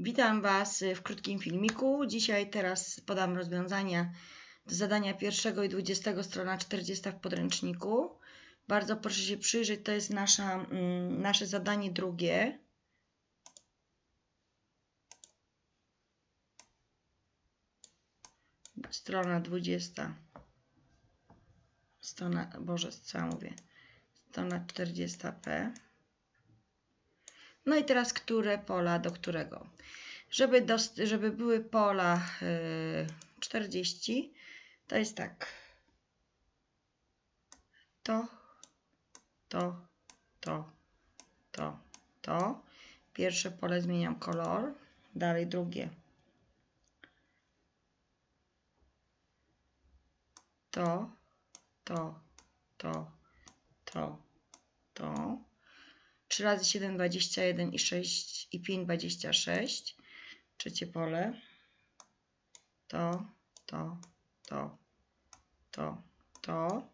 Witam Was w krótkim filmiku. Dzisiaj teraz podam rozwiązania do zadania pierwszego i 20, strona 40 w podręczniku. Bardzo proszę się przyjrzeć, to jest nasza, mm, nasze zadanie drugie. Strona 20. Strona, Boże, co ja mówię? Strona 40p. No i teraz które pola do którego? Żeby, dost- żeby były pola y, 40, to jest tak. To, to, to, to, to. Pierwsze pole zmieniam kolor. Dalej drugie. To, to, to, to, to. 3 razy 7, 21 i 6 i 5, 26. Trzecie pole. To, to, to, to, to.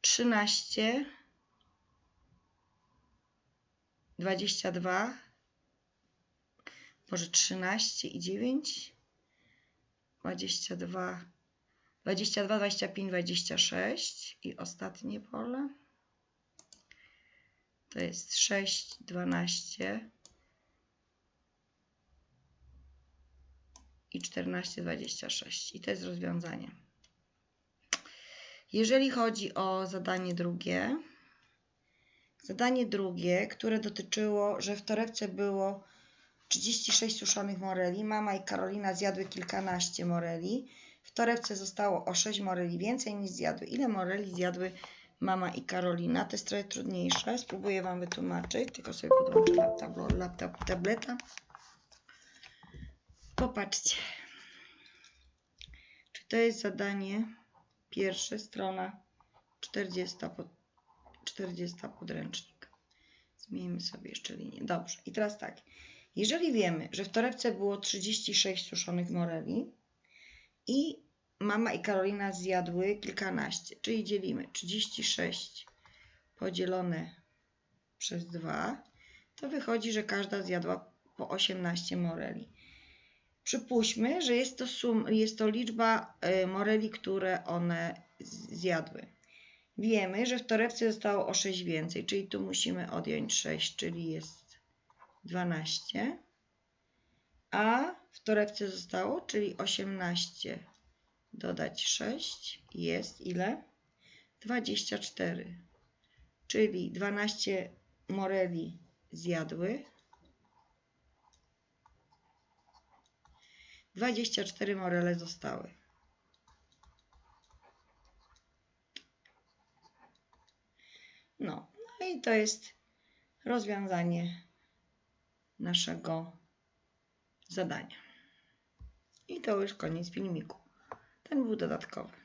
13, 22, może 13 i 9, 22, 22, 25, 26 i ostatnie pole. To jest 6, 12 i 14, 26. I to jest rozwiązanie. Jeżeli chodzi o zadanie drugie, zadanie drugie, które dotyczyło, że w torebce było 36 suszonych moreli, mama i Karolina zjadły kilkanaście moreli. W torebce zostało o 6 moreli więcej niż zjadły. Ile moreli zjadły mama i Karolina? To jest trochę trudniejsze. Spróbuję Wam wytłumaczyć, tylko sobie podłączę laptop, laptop tableta. Popatrzcie. Czy to jest zadanie pierwsze, strona 40, pod, 40 podręcznik. Zmienimy sobie jeszcze linię. Dobrze. I teraz tak. Jeżeli wiemy, że w torebce było 36 suszonych moreli i mama i Karolina zjadły kilkanaście, czyli dzielimy 36 podzielone przez 2, to wychodzi, że każda zjadła po 18 moreli. Przypuśćmy, że jest to, sum, jest to liczba y, moreli, które one zjadły. Wiemy, że w torebce zostało o 6 więcej, czyli tu musimy odjąć 6, czyli jest 12. A w torebce zostało, czyli 18 dodać 6 jest ile? 24. Czyli 12 moreli zjadły. 24 morele zostały. No, no i to jest rozwiązanie naszego zadania. I to już koniec filmiku. Ten był dodatkowy.